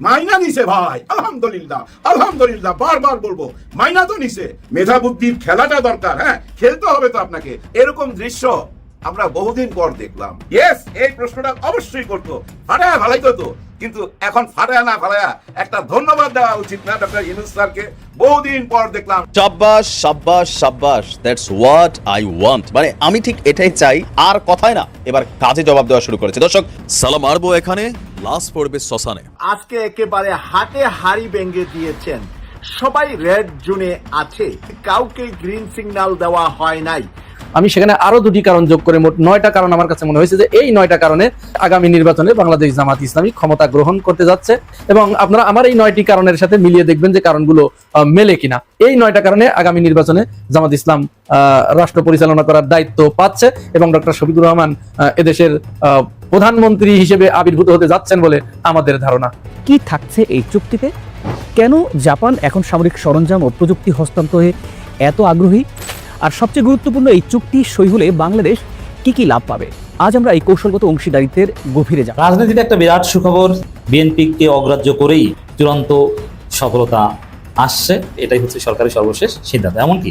মাইনা নিছে ভাই, আলহামদুলিল্লাহ আলহামদুলিল্লাহ, বারবার বলব, মাইনা তো নিছে। মেধা বুদ্ধির খেলাটা দরকার হ্যাঁ খেলতে হবে তো আপনাকে। এরকম দৃশ্য আমরা বহুদিন পর দেখলাম। ইয়েস এই প্রশ্নটা অবশ্যই করতো। আরে, ভালাই তো কিন্তু এখন ফাটায় না ফাটায় একটা ধন্যবাদ দেওয়া উচিত না ডক্টর ইনুস স্যারকে। বহুদিন পর দেখলাম। সাব্বাস সাব্বাস সাব্বাস দ্যাটস হোয়াট আই ওয়ান্ট মানে আমি ঠিক এটাই চাই আর কথায় না এবার কাজে জবাব দেওয়া শুরু করেছে। দর্শক সালাম মারবো এখানে লাশ পড়বে শ্মশানে। আজকে একেবারে হাটে হাড়ি ভেঙে দিয়েছেন। সবাই রেড জোনে আছে কাউকে গ্রিন সিগন্যাল দেওয়া হয় নাই। আমি সেখানে আরও দুটি কারণ যোগ করে মোট নয়টা কারণ আমার কাছে মনে হয়েছে যে এই নয়টা কারণে আগামী নির্বাচনে বাংলাদেশ জামাত ইসলামী ক্ষমতা গ্রহণ করতে যাচ্ছে এবং আপনারা আমার এই নয়টি কারণের সাথে মিলিয়ে দেখবেন যে কারণগুলো মেলে কিনা। এই নয়টা কারণে আগামী নির্বাচনে জামাত ইসলাম রাষ্ট্র পরিচালনা করার দায়িত্ব পাচ্ছে এবং ডক্টর শফিকুর রহমান এদেশের প্রধানমন্ত্রী হিসেবে আবির্ভূত হতে যাচ্ছেন বলে আমাদের ধারণা। কি থাকছে এই চুক্তিতে? কেন জাপান এখন সামরিক সরঞ্জাম ও প্রযুক্তি হস্তান্তরে এত আগ্রহী? আর সবচেয়ে গুরুত্বপূর্ণ এই চুক্তি সই হলে বাংলাদেশ কি কি লাভ পাবে? আজ আমরা এই কৌশলগত অংশীদারিত্বের গভীরে যাব। রাজনীতিতে একটা বিরাট সুখবর বিএনপিকে অগ্রাহ্য করেই চূড়ান্ত সফলতা আসছে। এটাই হচ্ছে সরকারের সর্বশেষ সিদ্ধান্ত। এমনকি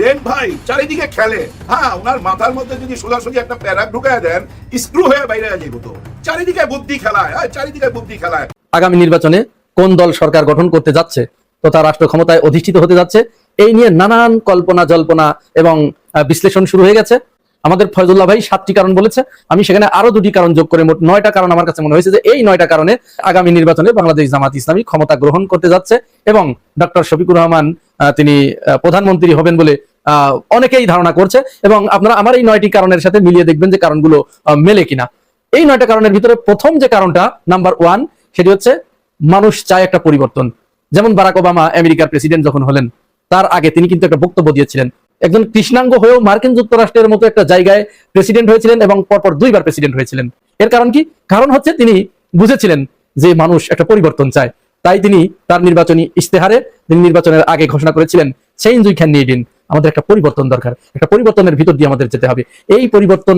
রেন ভাই চারিদিকে খেলে। হ্যাঁ ওনার মাথার মধ্যে যদি সোজাসুজি একটা প্যারা ঢুকায় দেন স্ক্রু হয়ে বাইরে যাইব তো। চারিদিকে বুদ্ধি খেলায় হ্যাঁ, চারিদিকে বুদ্ধি খেলায়। আগামী নির্বাচনে কোন দল সরকার গঠন করতে যাচ্ছে? তথা রাষ্ট্র ক্ষমতায় অধিষ্ঠিত হতে যাচ্ছে। এই নিয়ে নানান কল্পনা, জল্পনা এবং বিশ্লেষণ শুরু হয়ে গেছে। আমাদের ফয়জুল্লাহ ভাই সাতটি কারণ বলেছে। আমি সেখানে আরও দুটি কারণ যোগ করে মোট নয়টা কারণ আমার কাছে মনে হয়েছে যে এই নয়টা কারণে আগামী নির্বাচনে বাংলাদেশ জামাত ইসলামী ক্ষমতা গ্রহণ করতে যাচ্ছে এবং ডক্টর শফিকুর রহমান তিনি প্রধানমন্ত্রী হবেন বলে অনেকেই ধারণা করছে এবং আপনারা আমার এই নয়টি কারণের সাথে মিলিয়ে দেখবেন যে কারণগুলো মেলে কিনা। এই নয়টা কারণের ভিতরে প্রথম যে কারণটা, নাম্বার ওয়ান, সেটি হচ্ছে মানুষ চায় একটা পরিবর্তন। যেমন বারাক ওবামা আমেরিকার প্রেসিডেন্ট যখন হলেন, তার আগে তিনি কিন্তু একটা বক্তব্য দিয়েছিলেন। একজন কৃষ্ণাঙ্গ হয়েও মার্কিন যুক্তরাষ্ট্রের মতো একটা জায়গায় প্রেসিডেন্ট হয়েছিলেন এবং পরপর দুইবার প্রেসিডেন্ট হয়েছিলেন। এর কারণ কি? কারণ হচ্ছে তিনি বুঝেছিলেন যে মানুষ একটা পরিবর্তন চায়। তাই তিনি তার নির্বাচনী ইশতেহারে তিনি নির্বাচনের আগে ঘোষণা করেছিলেন change we can need in আমাদের একটা পরিবর্তন দরকার। একটা পরিবর্তনের ভিতর দিয়ে আমাদের যেতে হবে। এই পরিবর্তন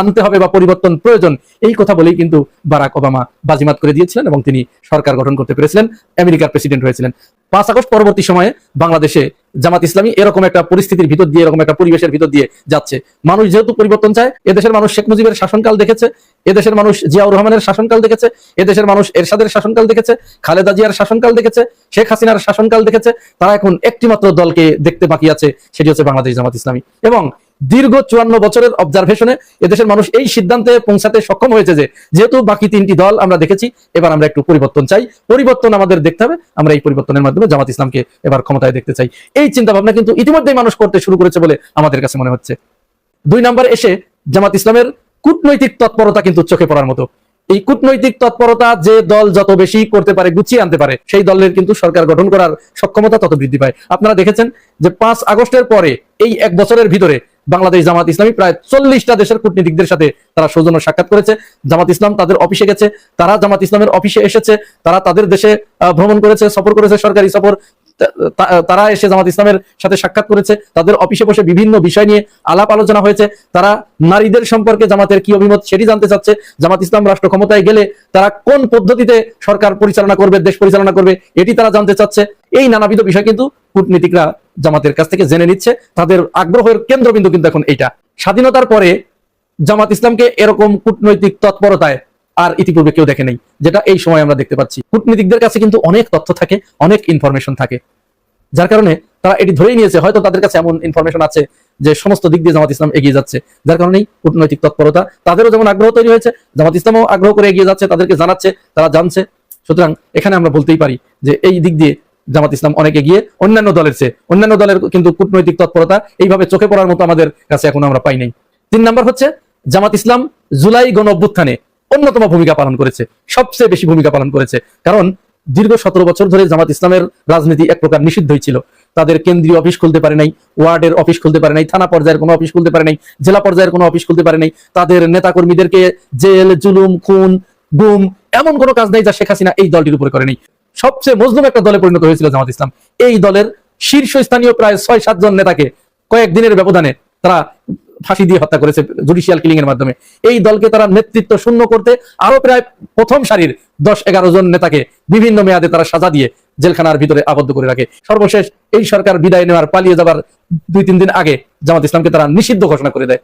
আনতে হবে বা পরিবর্তন প্রয়োজন, এই কথা বলেই কিন্তু বারাক ওবামা বাজিমাত করে দিয়েছিলেন এবং তিনি সরকার গঠন করতে পেরেছিলেন, আমেরিকার প্রেসিডেন্ট হয়েছিলেন। পাঁচ আগস্ট পরবর্তী সময়ে বাংলাদেশে জামাত ইসলামী এরকম একটা পরিস্থিতির ভিতর দিয়ে, এরকম একটা পরিবেশের ভিতর দিয়ে যাচ্ছে। মানুষ যেহেতু পরিবর্তন চায়, এদেশের মানুষ শেখ মুজিবের শাসনকাল দেখেছে, এদেশের মানুষ জিয়াউর রহমানের শাসনকাল দেখেছে, এদেশের মানুষ এরশাদের শাসনকাল দেখেছে, খালেদা জিয়ার শাসনকাল দেখেছে, শেখ হাসিনার শাসনকাল দেখেছে, তারা এখন একটিমাত্র দলকে দেখতে বাকি আছে, সেটি হচ্ছে বাংলাদেশ জামাত ইসলামী। এবং দীর্ঘ চুয়ান্ন বছরের অবজারভেশনে এদেশের মানুষ এই সিদ্ধান্তে পৌঁছাতে সক্ষম হয়েছে যে, যেহেতু বাকি তিনটি দল আমরা দেখেছি, এবার আমরা একটু পরিবর্তন চাই। পরিবর্তন আমাদের দেখতে হবে। আমরা এই পরিবর্তনের মাধ্যমে জামাত ইসলামকে এবার ক্ষমতায় দেখতে চাই। এই চিন্তা ভাবনা কিন্তু ইতিমধ্যেই মানুষ করতে শুরু করেছে বলে আমাদের কাছে মনে হচ্ছে। দুই নাম্বার এসে জামাত ইসলামের কূটনৈতিক তৎপরতা কিন্তু চোখে পড়ার মতো। এই কূটনৈতিক তৎপরতা যে দল যত বেশি করতে পারে, গুছিয়ে আনতে পারে, সেই দলের কিন্তু সরকার গঠন করার সক্ষমতা তত বৃদ্ধি পায়। আপনারা দেখেছেন যে পাঁচ আগস্টের পরে, এই এক বছরের ভিতরে বাংলাদেশ জামাত ইসলামী প্রায় চল্লিশটা দেশের কূটনীতিকদের সাথে তারা সৌজন্য সাক্ষাৎ করেছে। জামাত ইসলাম তাদের অফিসে গেছে, তারা জামাত ইসলামের অফিসে এসেছে, তারা তাদের দেশে ভ্রমণ করেছে, সফর করেছে, সরকারি সফর। তারা এসে জামাত ইসলামের সাথে সাক্ষাৎ করেছে, তাদের অফিসে বসে বিভিন্ন বিষয় নিয়ে আলাপ আলোচনা হয়েছে, তারা নারীদের সম্পর্কে জামাতের কি অভিমত সেটি জানতে চাচ্ছে, জামাত ইসলাম রাষ্ট্র ক্ষমতায় গেলে তারা কোন পদ্ধতিতে সরকার পরিচালনা করবে, দেশ পরিচালনা করবে, এটি তারা জানতে চাচ্ছে। এই নানাবিধ বিষয় কিন্তু কূটনীতিকরা জামাতের কাছ থেকে জেনে নিচ্ছে, তাদের আগ্রহের কেন্দ্রবিন্দু কিন্তু এখন এইটা। স্বাধীনতার পরে জামাত ইসলামকে এরকম কূটনৈতিক তৎপরতায় আর ইতিপূর্বে কেউ দেখে নেই, যেটা এই সময় আমরা দেখতে পাচ্ছি। কূটনীতিকদের কাছে কিন্তু অনেক তথ্য থাকে, অনেক ইনফরমেশন থাকে। যার কারণে তারা এটি ধরেই নিয়েছে, হয়তো তাদের কাছে এমন ইনফরমেশন আছে যে সমস্ত দিক দিয়ে জামাত ইসলাম এগিয়ে যাচ্ছে। যার কারণেই কূটনৈতিক তৎপরতা, তাদেরও যেমন আগ্রহ তৈরি হয়েছে, জামাত ইসলামও আগ্রহ করে এগিয়ে যাচ্ছে, তাদেরকে জানাচ্ছে, তারা জানছে। সুতরাং এখানে আমরা বলতেই পারি যে এই দিক দিয়ে জামাত ইসলাম অনেক এগিয়ে, অন্যান্য দলের চেয়ে, অন্যান্য দলের কিন্তু কূটনৈতিক তৎপরতা এইভাবে চোখে পড়ার মতো আমাদের কাছে এখনও আমরা পাই নাই। তিন নাম্বার হচ্ছে, জামাত ইসলাম জুলাই গণ অভ্যুত্থানে অন্যতম ভূমিকা পালন করেছে, সবচেয়ে বেশি ভূমিকা পালন করেছে। কারণ দীর্ঘ সতেরো বছর ধরে জামাত ইসলামের রাজনীতি এক প্রকার নিষিদ্ধই ছিল। তাদের কেন্দ্রীয় অফিস খুলতে পারে নাই, ওয়ার্ডের অফিস খুলতে পারে নাই, থানা পর্যায়ের কোনো অফিস খুলতে পারে নাই, জেলা পর্যায়ের কোনো অফিস খুলতে পারে নাই। তাদের নেতাকর্মীদেরকে জেল, জুলুম, খুন, গুম এমন কোনো কাজ নেই যা শেখ হাসিনা এই দলটির উপরে করেনি। সবচেয়ে মজলুম একটা দলে পরিণত হয়েছিল জামাত ইসলাম। এই দলের শীর্ষস্থানীয় প্রায় ছয় সাতজন নেতাকে কয়েকদিনের ব্যবধানে তারা ফাঁসি দিয়ে হত্যা করেছে জুডিশিয়াল কিলিং এর মাধ্যমে। এই দলকে তারা নেতৃত্ব শূন্য করতে আরও প্রায় প্রথম সারির দশ এগারো জন নেতাকে বিভিন্ন মেয়াদে তারা সাজা দিয়ে জেলখানার ভিতরে আবদ্ধ করে রাখে। সর্বশেষ এই সরকার বিদায় নেওয়ার, পালিয়ে যাবার দুই তিন দিন আগে জামাত ইসলামকে তারা নিষিদ্ধ ঘোষণা করে দেয়।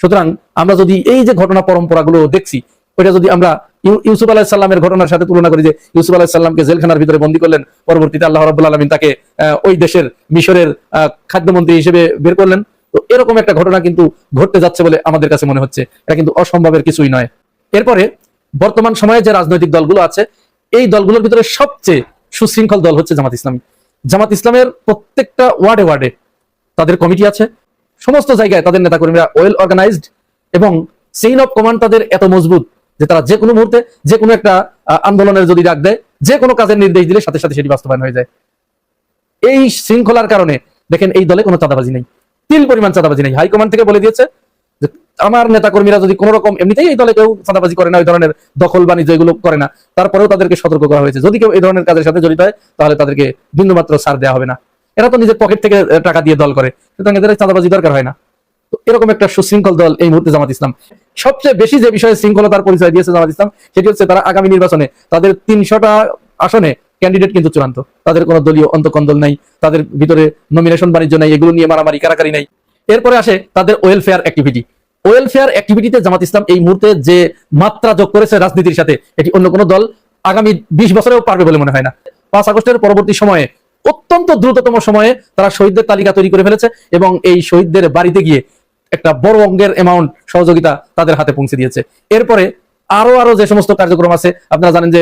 সুতরাং আমরা যদি এই যে ঘটনা পরম্পরাগুলো দেখছি, ওইটা যদি আমরা ইউ- ইউসুফ আলাহ সাল্লামের ঘটনার সাথে তুলনা করি যে ইউসুফ আলাহ সাল্লামকে জেলখানার ভিতরে বন্দী করলেন, পরবর্তীতে আল্লাহ রাবুল আলমিন তাকে ওই দেশের মিশরের খাদ্যমন্ত্রী হিসেবে বের করলেন। তো এরকম একটা ঘটনা কিন্তু ঘটতে যাচ্ছে বলে আমাদের কাছে মনে হচ্ছে। এটা কিন্তু অসম্ভবের কিছুই নয়। এরপরে বর্তমান সময়ে যে রাজনৈতিক দলগুলো আছে, এই দলগুলোর ভিতরে সবচেয়ে সুশৃঙ্খল দল হচ্ছে জামাত ইসলামী। জামাত ইসলামের প্রত্যেকটা ওয়ার্ডে ওয়ার্ডে তাদের কমিটি আছে। সমস্ত জায়গায় তাদের নেতাকর্মীরা ওয়েল অর্গানাইজড এবং চেইন অফ কমান্ড তাদের এত মজবুত যে তারা যে কোনো মুহূর্তে যে কোনো একটা আন্দোলনের যদি ডাক দেয়, যে কোনো কাজের নির্দেশ দিলে সাথে সাথে সেটি বাস্তবায়ন হয়ে যায়। এই শৃঙ্খলার কারণে দেখেন এই দলে কোনো চাঁদাবাজি নেই। তিল পরিমাণ চাঁদাবাজি নেই। হাইকমান্ড থেকে বলে দিয়েছে যে, আমার নেতাকর্মীরা যদি কোনো রকম এমনিতেই এই দলে কেউ চাঁদাবাজি করে না, ওই ধরনের দখল বাণিজ্য এগুলো করে না, তারপরেও তাদেরকে সতর্ক করা হয়েছে। যদি কেউ এই ধরনের কাজের সাথে জড়িত হয়, তাহলে তাদেরকে বিন্দুমাত্র ছাড় দেওয়া হবে না। এরা তো নিজের পকেট থেকে টাকা দিয়ে দল করে, সুতরাং এদের চাঁদাবাজি দরকার হয় না। এরকম একটা সুশৃঙ্খল দল এই মুহূর্তে জামাত ইসলাম। সবচেয়ে বেশি যে বিষয়ে শৃঙ্খলতার পরিচয় দিয়েছে জামাত ইসলাম, সেটি হচ্ছে তারা আগামী নির্বাচনে তাদের তিনশোটা আসনে ক্যান্ডিডেট কিন্তু চূড়ান্ত। তাদের কোনো দলীয় অন্তকন্দল নাই, তাদের ভিতরে নমিনেশন বাণিজ্য নাই, এগুলো নিয়ে মারামারি, কারাকারি নাই। এরপরে আসে তাদের ওয়েলফেয়ার অ্যাক্টিভিটি ওয়েলফেয়ার অ্যাক্টিভিটিতে জামাত ইসলাম এই মুহূর্তে যে মাত্রা যোগ করেছে রাজনীতির সাথে, এটি অন্য কোনো দল আগামী বিশ বছরেও পারবে বলে মনে হয় না। পাঁচ আগস্টের পরবর্তী সময়ে, অত্যন্ত দ্রুততম সময়ে তারা শহীদদের তালিকা তৈরি করে ফেলেছে এবং এই শহীদদের বাড়িতে গিয়ে একটা বড় অঙ্গের অ্যামাউন্ট সহযোগিতা তাদের হাতে পৌঁছে দিয়েছে। এরপরে আরও আরও যে সমস্ত কার্যক্রম আছে, আপনারা জানেন যে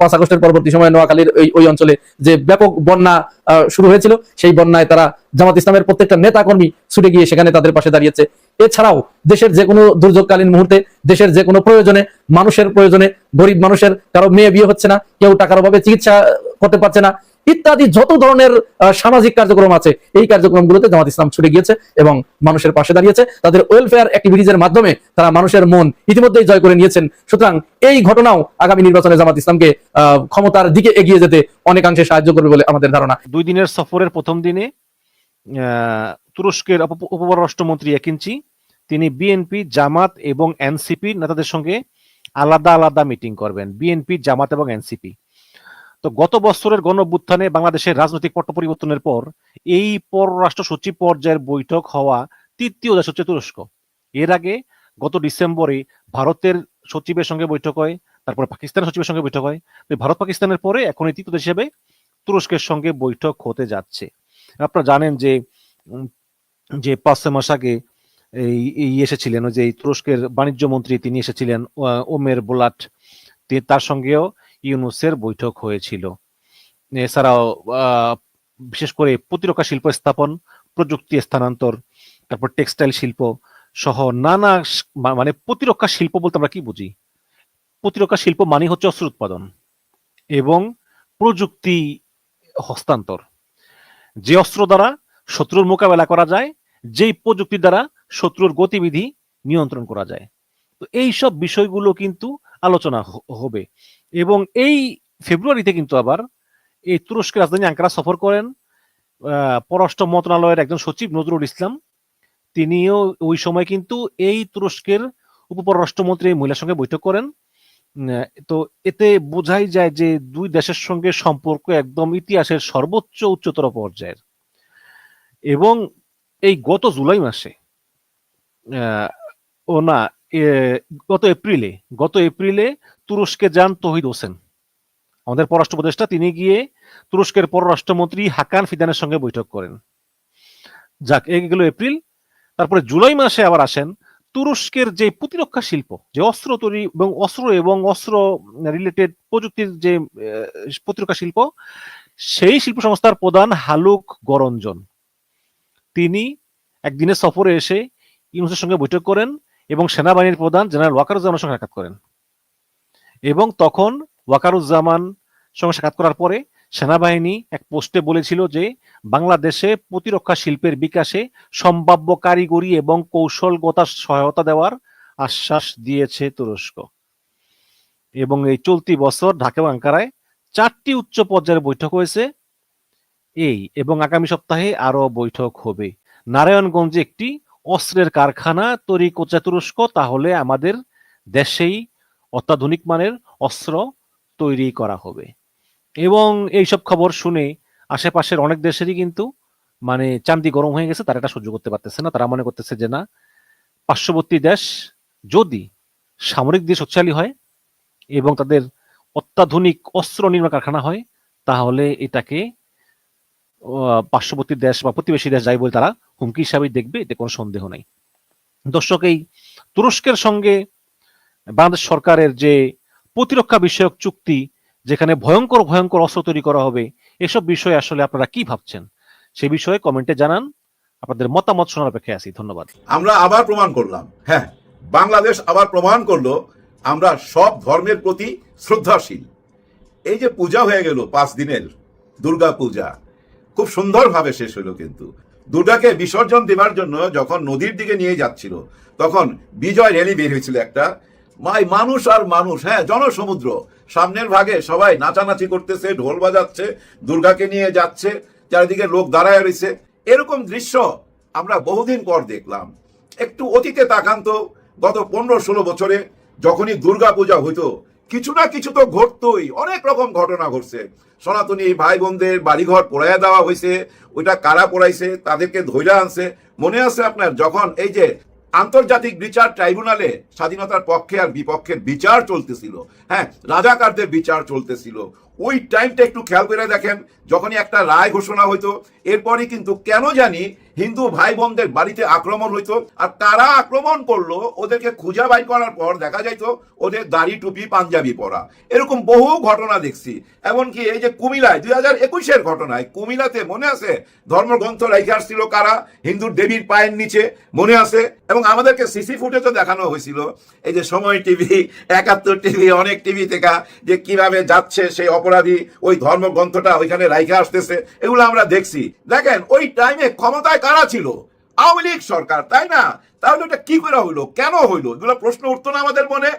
পাঁচ আগস্টের পরবর্তী সময় নোয়াখালীর ওই অঞ্চলে যে ব্যাপক বন্যা শুরু হয়েছিল, সেই বন্যায় তারা জামাত ইসলামের প্রত্যেকটা নেতা কর্মী ছুটে গিয়ে সেখানে তাদের পাশে দাঁড়িয়েছে। এছাড়াও দেশের যে কোনো দুর্যোগকালীন মুহূর্তে, দেশের যে কোনো প্রয়োজনে, মানুষের প্রয়োজনে, গরিব মানুষের, কারও মেয়ে বিয়ে হচ্ছে না, কেউ টাকার অভাবে চিকিৎসা করতে পারছে না। ইত্যাদি যত ধরনের সামাজিক কার্যক্রম আছে, এই কার্যক্রমগুলোতে জামাত ইসলাম ছুটে গিয়েছে এবং মানুষের পাশে দাঁড়িয়েছে। তাদের ওয়েলফেয়ার অ্যাক্টিভিটিজের মাধ্যমে তারা মানুষের মন ইতিমধ্যেই জয় করে নিয়েছেন। সুতরাং এই ঘটনাও আগামী নির্বাচনে জামাত ইসলামকে ক্ষমতার দিকে এগিয়ে যেতে অনেকাংশে সাহায্য করবে বলে আমাদের ধারণা। দুই দিনের সফরের প্রথম দিনে তুরস্কের উপ- উপপররাষ্ট্রমন্ত্রী একিনচি, তিনি বিএনপি জামাত এবং এনসিপি নেতাদের সঙ্গে আলাদা আলাদা মিটিং করবেন। বিএনপি জামাত এবং এনসিপি তো গত বছরের গণ অভ্যুত্থানে বাংলাদেশের রাজনৈতিক পট পরিবর্তনের পর এই পররাষ্ট্র সচিব পর্যায়ের বৈঠক হওয়া তৃতীয় দেশ হচ্ছে তুরস্ক। এর আগে গত ডিসেম্বরে ভারতের সচিবের সঙ্গে বৈঠক হয়, তারপরে পাকিস্তানের সচিবের সঙ্গে বৈঠক হয়। তো ভারত পাকিস্তানের পরে এখন এই তৃতীয় দেশ হিসেবে তুরস্কের সঙ্গে বৈঠক হতে যাচ্ছে। আপনারা জানেন যে যে পাঁচ মাস আগে এই এসেছিলেন যে তুরস্কের বাণিজ্য মন্ত্রী তিনি এসেছিলেন ওমের বোলাট। তার সঙ্গেও ইউনুসের বৈঠক হয়েছিল। এছাড়াও বিশেষ করে প্রতিরক্ষা শিল্প স্থাপন, প্রযুক্তি স্থানান্তর, তারপর টেক্সটাইল শিল্প সহ নানা মানে প্রতিরক্ষা শিল্প বলতে আমরা কি বুঝি? প্রতিরক্ষা শিল্প মানে হচ্ছে অস্ত্র উৎপাদন এবং প্রযুক্তি হস্তান্তর। যে অস্ত্র দ্বারা শত্রুর মোকাবেলা করা যায়, যেই প্রযুক্তি দ্বারা শত্রুর গতিবিধি নিয়ন্ত্রণ করা যায়। তো এই সব বিষয়গুলো কিন্তু আলোচনা হবে। এবং এই ফেব্রুয়ারিতে কিন্তু আবার এই তুরস্কের রাজধানী আঙ্কারা সফর করেন পররাষ্ট্র মন্ত্রণালয়ের একজন সচিব নজরুল ইসলাম। তিনিও ওই সময় কিন্তু এই তুরস্কের উপপররাষ্ট্রমন্ত্রী এই মহিলার সঙ্গে বৈঠক করেন। তো এতে বোঝাই যায় যে দুই দেশের সঙ্গে সম্পর্ক একদম ইতিহাসের সর্বোচ্চ উচ্চতর পর্যায়ের। এবং এই গত জুলাই মাসে ও না গত এপ্রিলে গত এপ্রিলে তুরস্কে যান তহিদ হোসেন। আমাদের পররাষ্ট্র উপদেষ্টা, তিনি গিয়ে তুরস্কের পররাষ্ট্রমন্ত্রী হাকান ফিদানের সঙ্গে বৈঠক করেন। যাক এগুলো এপ্রিল। তারপরে জুলাই মাসে আবার আসেন তুরস্কের যে প্রতিরক্ষা শিল্প, যে অস্ত্র তৈরি এবং অস্ত্র এবং অস্ত্র রিলেটেড প্রযুক্তির যে প্রতিরক্ষা শিল্প, সেই শিল্প সংস্থার প্রধান হালুক গরঞ্জন। তিনি একদিনের সফরে এসে ইউনুসের সঙ্গে বৈঠক করেন এবং সেনাবাহিনীর প্রধান জেনারেল ওয়াকারুজ্জামানের সঙ্গে সাক্ষাৎ করেন। এবং তখন ওয়াকারুজ্জামান সঙ্গে সাক্ষাৎ করার পরে সেনাবাহিনী এক পোস্টে বলেছিল যে বাংলাদেশে প্রতিরক্ষা শিল্পের বিকাশে সম্ভাব্য কারিগরি এবং কৌশলগত সহায়তা দেওয়ার আশ্বাস দিয়েছে তুরস্ক। এবং এই চলতি বছর ঢাকা ও আঙ্কারায় চারটি উচ্চ পর্যায়ের বৈঠক হয়েছে। এই এবং আগামী সপ্তাহে আরও বৈঠক হবে। নারায়ণগঞ্জে একটি অস্ত্রের কারখানা তৈরি করছে তুরস্ক, তাহলে আমাদের দেশেই অত্যাধুনিক মানের অস্ত্র তৈরি করা হবে। এবং এইসব খবর শুনে আশেপাশের অনেক দেশেরই কিন্তু মানে চান্দি গরম হয়ে গেছে, তারা এটা সহ্য করতে পারতেছে না। তারা মনে করতেছে যে না, পার্শ্ববর্তী দেশ যদি সামরিক দিয়ে শক্তিশালী হয় এবং তাদের অত্যাধুনিক অস্ত্র নির্মাণ কারখানা হয়, তাহলে এটাকে পার্শ্ববর্তী দেশ বা প্রতিবেশী দেশ যাই বলে তারা হুমকি হিসাবেই দেখবে, এতে কোনো সন্দেহ নেই। দর্শক, এই তুরস্কের সঙ্গে বাংলাদেশ সরকারের যে প্রতিরক্ষা বিষয়ক চুক্তি, যেখানে ভয়ঙ্কর ভয়ঙ্কর অস্ত্র তৈরি করা হবে, এসব বিষয়ে আসলে আপনারা কি ভাবছেন? সে বিষয়ে কমেন্টে জানান। আপনাদের মতামত শোনার অপেক্ষায় আছি। ধন্যবাদ। আমরা আবার প্রমাণ করলাম। হ্যাঁ বাংলাদেশ আবার প্রমাণ করল, আমরা সব ধর্মের প্রতি শ্রদ্ধাশীল। এই যে পূজা হয়ে গেল পাঁচ দিনের, দুর্গা পূজা, খুব সুন্দরভাবে শেষ হলো কিন্তু। দুর্গাকে বিসর্জন দেবার জন্য যখন নদীর দিকে নিয়ে যাচ্ছিল, তখন বিজয় র্যালি বের হয়েছিল একটা। মাই মানুষ আর মানুষ হ্যাঁ জনসমুদ্র। সামনের ভাগে সবাই নাচানাচি করতেছে, ঢোল বাজাচ্ছে, দুর্গাকে নিয়ে যাচ্ছে, চারিদিকে লোক দাঁড়ায় রয়েছে। এরকম দৃশ্য আমরা বহুদিন পর দেখলাম। একটু অতীতে তাকান তো, গত পনেরো ষোলো বছরে যখনই দুর্গা পূজা হইতো, কিছু না কিছু তো ঘটতোই, অনেক রকম ঘটনা ঘটছে। সনাতনী ভাই বোনদের বাড়িঘর পোড়াইয়া দেওয়া হয়েছে ওইটা কারা পোড়াইছে, তাদেরকে ধৈর্য আনছে। মনে আছে আপনার, যখন এই যে আন্তর্জাতিক বিচার ট্রাইব্যুনালে স্বাধীনতার পক্ষে আর বিপক্ষের বিচার চলতেছিল। হ্যাঁ রাজাকারদের বিচার চলতেছিল। ওই টাইমটা একটু খেয়াল করে দেখেন, যখনই একটা রায় ঘোষণা হইতো, এরপরই কিন্তু কেন জানি হিন্দু ভাই বোনদের বাড়িতে আক্রমণ হইতো, আর তারা আক্রমণ করল ওদেরকে খুঁজা বাই করার পর দেখা যাইতো ওদের দাড়ি, টুপি, পাঞ্জাবি পরা। এরকম বহু ঘটনা দেখছি। এমনকি এই যে কুমিলায় দুই হাজার একুশের ঘটনায় কুমিলাতে মনে আছে? ধর্মগ্রন্থ রেখে আসছিল কারা? হিন্দুর দেবীর পায়ের নিচে, মনে আছে? এবং আমাদেরকে সিসি ফুটেজও দেখানো হয়েছিল। এই যে সময় টিভি, একাত্তর টিভি, অনেক টিভি থেকে যে কীভাবে যাচ্ছে সেই অপরাধী, ওই ধর্মগ্রন্থটা ওইখানে রাইখে আসতেছে, এগুলো আমরা দেখছি। দেখেন, ওই টাইমে ক্ষমতায় কারা ছিল? আওয়ামী লীগ সরকার, তাই না? তাহলে ওটা কি করে হইল? কেন হইল? এগুলো প্রশ্ন উঠতো না আমাদের মনে?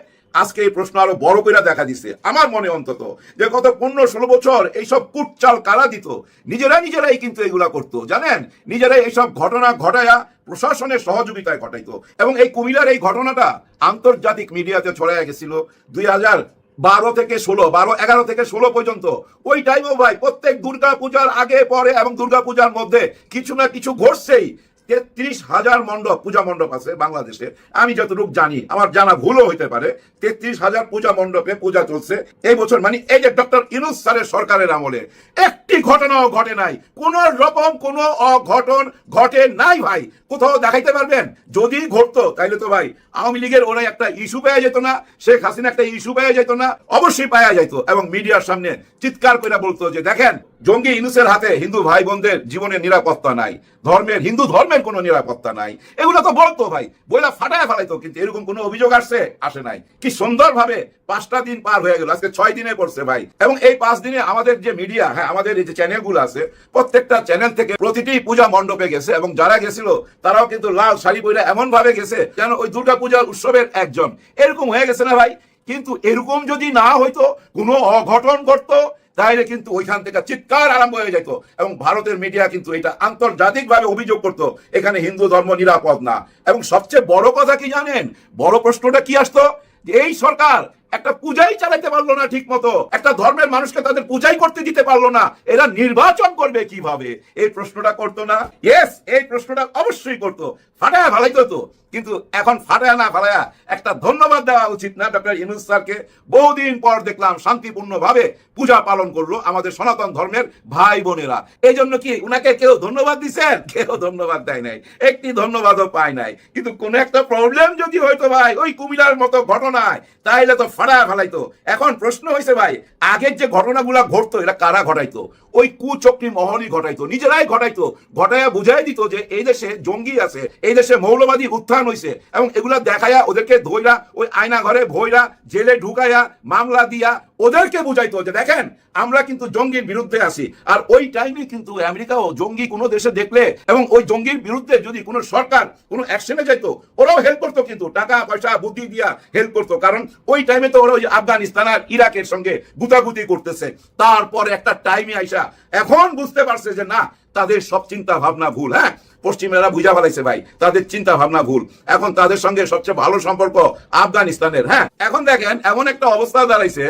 আজকে এই প্রশ্ন আরও বড় করে দেখা দিছে। আমার মনে অন্তত যে গত পনেরো ষোলো বছর এইসব কুটচাল কারা দিত? নিজেরা নিজেরাই কিন্তু এগুলা করতো, জানেন? নিজেরাই এইসব ঘটনা ঘটায়া প্রশাসনের সহযোগিতায় ঘটাইতো। এবং এই কুমিল্লার এই ঘটনাটা আন্তর্জাতিক মিডিয়াতে ছড়াইয়া গেছিল দুই হাজার বারো থেকে ষোলো, বারো এগারো থেকে ষোলো পর্যন্ত। ওই টাইমও ভাই প্রত্যেক দুর্গা পূজার আগে, পরে এবং দুর্গা পূজার মধ্যে কিছু না কিছু ঘটছেই। তেত্রিশ হাজার মণ্ডপ, পূজা মণ্ডপ আছে বাংলাদেশে। আমি যতটুকু জানি, আমার জানা ভুলও হইতে পারে, তেত্রিশ হাজার পূজা মণ্ডপে পূজা চলছে এই বছর। মানে এই যে ডক্টর ইনুস স্যারের সরকারের আমলে, একটি ঘটনাও ঘটে নাই। কোন রকম কোনো অঘটন ঘটে নাই ভাই। কোথাও দেখাইতে পারবেন? যদি ঘটতো, তাইলে তো ভাই, আওয়ামী লীগের ওরা একটা ইস্যু পাওয়া যেত না, শেখ হাসিনা একটা ইস্যু পাওয়া যেত না, অবশ্যই পাওয়া যেত এবং মিডিয়ার সামনে চিৎকার করে বলতো যে, দেখেন জঙ্গি ইনুসের হাতে হিন্দু ভাই বোনদের জীবনের নিরাপত্তা নাই। ধর্মের, হিন্দু ধর্মের কোনো নিরাপত্তা নাই। এগুলো তো বলতো ভাই, বইলা ফাটায় ফেলাইতো, কিন্তু এরকম কোনো অভিযোগ আসছে, আসে নাই। কি সুন্দরভাবে পাঁচটা দিন পার হয়ে গেল, আজকে ছয় দিনে পড়ছে ভাই। এবং এই পাঁচ দিনে আমাদের যে মিডিয়া হ্যাঁ আমাদের এই যে চ্যানেলগুলো আছে, প্রত্যেকটা চ্যানেল থেকে প্রতিটি পূজা মণ্ডপে গেছে, এবং যারা গেছিল, তারাও কিন্তু লাল শাড়ি পরে এমন ভাবে গেছে যেন ওই দুর্গা পূজার উৎসবের একজন। এরকম হয়ে গেছে না ভাই? কিন্তু এরকম যদি না হইতো, কোনো অঘটন ঘটতো তাহলে কিন্তু ওইখান থেকে চিৎকার আরম্ভ হয়ে যেত। এবং ভারতের মিডিয়া কিন্তু এটা আন্তর্জাতিকভাবে অভিযোগ করত, এখানে হিন্দু ধর্ম নিরাপদ না। এবং সবচেয়ে বড় কথা কি জানেন? বড় প্রশ্নটা কি আসতো? এই সরকার একটা পূজাই চালাইতে পারল না ঠিক মতো একটা ধর্মের মানুষকে তাদের পূজাই করতে দিতে পারল না। এরা নির্বাচন করবে কীভাবে? এই প্রশ্নটা করতো না? ইয়েস এই প্রশ্নটা অবশ্যই করতো। ফাটায় ভালাইতো তো। কিন্তু এখন ফাটায় না ফালায়া একটা ধন্যবাদ দেওয়া উচিত না, ডক্টর ইনুস স্যারকে। বহুদিন পর দেখলাম শান্তিপূর্ণ ভাবে পূজা পালন করল আমাদের সনাতন ধর্মের ভাই বোনেরা। এই জন্য কি উনাকে কেউ ধন্যবাদ দিচ্ছেন কেউ ধন্যবাদ দেয় নাই। একটি ধন্যবাদও পায় নাই। কিন্তু কোন একটা প্রবলেম যদি হয়তো ভাই, ওই কুমিলার মতো ঘটনায়, তাইলে তো ফাড়া ফেলাইতো। এখন প্রশ্ন হয়েছে ভাই আগের যে ঘটনাগুলো ঘটতো এটা কারা ঘটাইতো? ওই কুচক্রী মহলই ঘটাইতো, নিজেরাই ঘটাইতো, ঘটাইয়া বুঝাই দিত যে এই দেশে জঙ্গি আছে, এই দেশে মৌলবাদী উত্থান হয়েছে এবং এগুলা দেখায়া ওদেরকে ধইরা, ওই আয়না ঘরে ভইরা, জেলে ঢুকাইয়া, মামলা দিয়া, ওদেরকে বুঝাইতো যে দেখেন, আমরা কিন্তু জঙ্গির বিরুদ্ধে আছি। আর ওই টাইমে কিন্তু আমেরিকাও জঙ্গি কোনো দেশে দেখলে এবং ওই জঙ্গির বিরুদ্ধে যদি কোনো সরকার কোনো অ্যাকশনে যাইতো, ওরাও হেল্প করতো কিন্তু, টাকা, পয়সা, বুদ্ধি দিয়া হেল্প করতো। কারণ ওই টাইমে তো ওরা ওই আফগানিস্তান আর ইরাকের সঙ্গে গুতাগুতি করতেছে। তারপর একটা টাইমে আইসা এখন বুঝতে পারছে যে না, তাদের সব চিন্তা ভাবনা ভুল হ্যাঁ? পশ্চিমেরা বুঝা ফেলাইছে ভাই, তাদের চিন্তা ভাবনা ভুল। এখন তাদের সঙ্গে সবচেয়ে ভালো সম্পর্ক আফগানিস্তানের হ্যাঁ? এখন দেখেন, এমন একটা অবস্থা দাঁড়াইছে,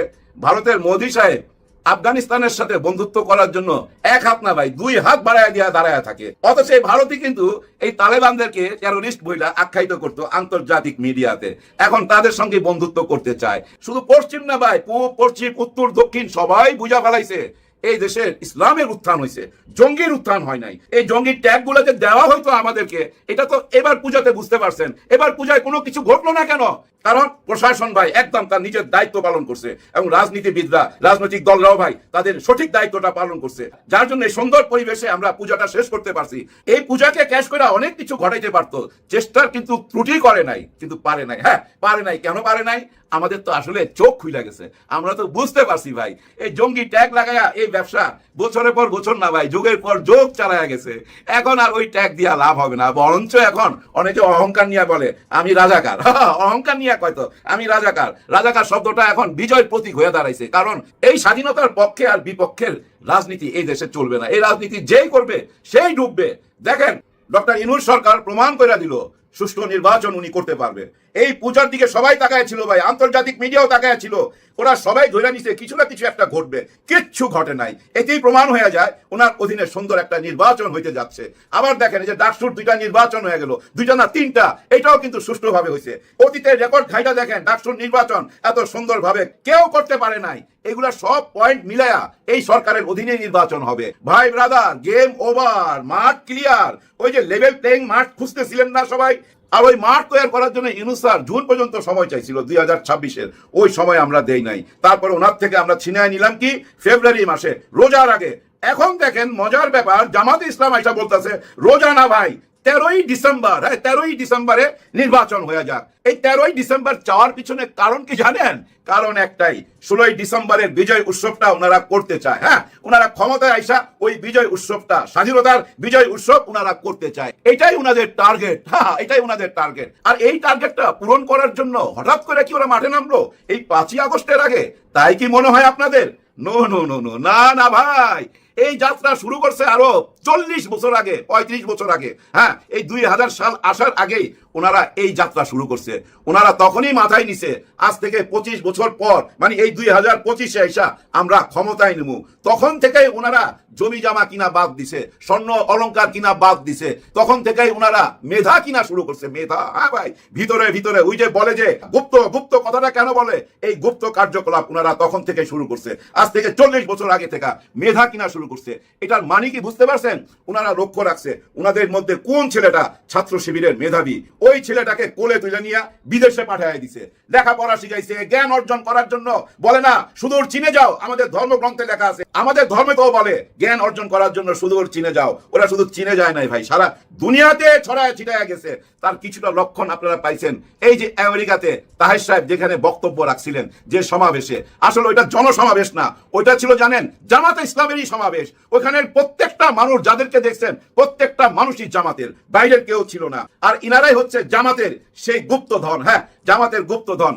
ভারতের মোদী সাহেব আফগানিস্তানের সাথে বন্ধুত্ব করার জন্য এক হাত না ভাই, দুই হাত বাড়ায় দিয়া দাঁড়ায় থাকে। অথচ এই ভারতই কিন্তু এই তালেবানদেরকে টেরোরিস্ট বইলা আখ্যায়িত করতো আন্তর্জাতিক মিডিয়াতে। এখন তাদের সঙ্গে বন্ধুত্ব করতে চায়। শুধু পশ্চিম না ভাই পশ্চিম, উত্তর, দক্ষিণ সবাই বুঝা ফেলাইছে এই দেশের ইসলামের উত্থান হয়েছে জঙ্গির উত্থান হয় নাই। এই জঙ্গির ট্যাগগুলো যে দেওয়া হয়তো আমাদেরকে, এটা তো এবার পূজাতে বুঝতে পারছেন। এবার পূজায় কোনো কিছু ঘটলো না কেন? কারণ প্রশাসন ভাই একদম তার নিজের দায়িত্ব পালন করছে এবং রাজনীতিবিদরা, রাজনৈতিক দলরাও ভাই তাদের সঠিক দায়িত্বটা পালন করছে। যার জন্য সুন্দর পরিবেশে আমরা পূজাটা শেষ করতে পারছি। এই পূজাকে ক্যাশ করে অনেক কিছু ঘটাইতে পারতো। চেষ্টার কিন্তু ত্রুটি করে নাই, কিন্তু পারে নাই। হ্যাঁ পারে নাই। কেন পারে নাই? আমাদের তো আসলে চোখ খুলে গেছে। আমরা তো বুঝতে পারছি ভাই। এই জঙ্গি ট্যাগ লাগায়া এই ব্যবসা বছরের পর বছর না ভাই, যুগের পর যোগ চালায়া গেছে। এখন আর ওই ট্যাগ দিয়া লাভ হবে না। বরঞ্চ এখন অনেকে অহংকার নিয়ে বলে, আমি রাজাকার। অহংকার নিয়ে কয়তো আমি রাজাকার। রাজাকার শব্দটা এখন বিজয় প্রতীক হয়ে দাঁড়াইছে। কারণ এই স্বাধীনতার পক্ষে আর বিপক্ষের রাজনীতি এই দেশে চলবে না। এই রাজনীতি যেই করবে, সেই ডুববে। দেখেন, ডক্টর ইনুর সরকার প্রমাণ করে দিল সুষ্ঠু নির্বাচন উনি করতে পারবে এই পূজার দিকে সবাই তাকায় ছিল ভাই, আন্তর্জাতিক মিডিয়াও তাকায় ছিল। ওরা সবাই ধরে নিছে কিছু না কিছু একটা ঘটবে। কিচ্ছু ঘটে নাই। এতেই প্রমাণ হয়ে যায়, ওনার অধীনে সুন্দর একটা নির্বাচন হইতে যাচ্ছে। আবার দেখেন যে ডাকসুর দুইটা নির্বাচন হয়ে গেল, দুইটা না তিনটা, এটাও কিন্তু সুষ্ঠুভাবে হয়েছে অতীতের রেকর্ড ঘাইটা দেখেন, ডাকসুর নির্বাচন এত সুন্দরভাবে কেউ করতে পারে নাই। এগুলা সব পয়েন্ট মিলায়া এই সরকারের অধীনে নির্বাচন হবে। ভাই ব্রাদার, গেম ওভার, মাঠ ক্লিয়ার। ওই যে লেভেল প্লেইং মাঠ খুঁজতেছিলেন না সবাই? আর ওই মাঠ তৈরি করার জন্য ইনুসার জুন পর্যন্ত সময় চাইছিল, দুই হাজার ছাব্বিশের। ওই সময় আমরা দেই নাই। তারপর ওনার থেকে আমরা ছিনিয়ে নিলাম কি? ফেব্রুয়ারি মাসে। রোজার আগে। এখন দেখেন মজার ব্যাপার, জামাত ইসলাম আইসা বলতেছে, রোজা না ভাই তেরোই ডিসেম্বর হ্যাঁ তেরোই ডিসেম্বরে নির্বাচন হয়ে যাক। এই তেরোই ডিসেম্বর চাওয়ার পিছনে কারণ কি জানেন? কারণ একটাই, ষোলোই ডিসেম্বরের বিজয় উৎসবটা ওনারা করতে চায় হ্যাঁ? ওনারা ক্ষমতায় আইসা ওই বিজয় উৎসবটা, স্বাধীনতার বিজয় উৎসব ওনারা করতে চায়। এটাই ওনাদের টার্গেট হ্যাঁ এটাই ওনাদের টার্গেট। আর এই টার্গেটটা পূরণ করার জন্য হঠাৎ করে কি ওরা মাঠে নামলো? এই পাঁচই আগস্টের আগে। তাই কি মনে হয় আপনাদের? নো নো নো নো, না না ভাই। এই যাত্রা শুরু করছে আরও চল্লিশ বছর আগে, পঁয়ত্রিশ বছর আগে হ্যাঁ এই দুই হাজার সাল আসার আগেই ওনারা এই যাত্রা শুরু করছে। ওনারা তখনই মাথায় নিছে, আজ থেকে পঁচিশ বছর পর মানে এই দুই হাজার পঁচিশে আইসা আমরা ক্ষমতায় নেব তখন থেকেই ওনারা জমি জামা কিনা বাদ দিছে, স্বর্ণ অলংকার কিনা বাদ দিছে, তখন থেকেই ওনারা মেধা কিনা শুরু করছে। মেধা হ্যাঁ ভাই, ভিতরে ভিতরে, ওই যে বলে যে গুপ্ত গুপ্ত কথাটা কেন বলে? এই গুপ্ত কার্যকলাপ ওনারা তখন থেকে শুরু করছে। আজ থেকে চল্লিশ বছর আগে থেকে মেধা কিনা শুরু করছে। এটার মানে কি বুঝতে পারছেন? ওনারা লক্ষ্য রাখছে ওনাদের মধ্যে কোন ছেলেটা ছাত্র শিবিরের মেধাবী? ওই ছেলেটাকে কোলে তুলে নিয়ে বিদেশে পাঠিয়ে দিছে। লেখাপড়া শিখাইছে, জ্ঞান অর্জন করার জন্য। বলে না, সুদূর চিনে যাও, আমাদের ধর্মগ্রন্থে লেখা আছে। আমাদের ধর্মেতেও বলে, জ্ঞান অর্জন করার জন্য সুদূর চিনে যাও। ওরা শুধু চিনে যায় নাই ভাই, সারা দুনিয়াতে ছড়ায় ছিটায় গেছে। তার কিছুটা লক্ষণ আপনারা পাইছেন। এই যে আমেরিকাতে তাহের সাহেব যেখানে বক্তব্য রাখছিলেন, যে সমাবেশে, আসলে ওইটা জনসমাবেশ না, ওইটা ছিল জানেন, জামাতে ইসলামেরই সমাবেশ। ওখানের প্রত্যেকটা মানুষ যাদেরকে দেখছেন, প্রত্যেকটা মানুষই জামাতের, বাইরের কেউ ছিল না। আর ইনারাই হচ্ছে জামাতের সেই গুপ্তধন হ্যাঁ জামাতের গুপ্তধন।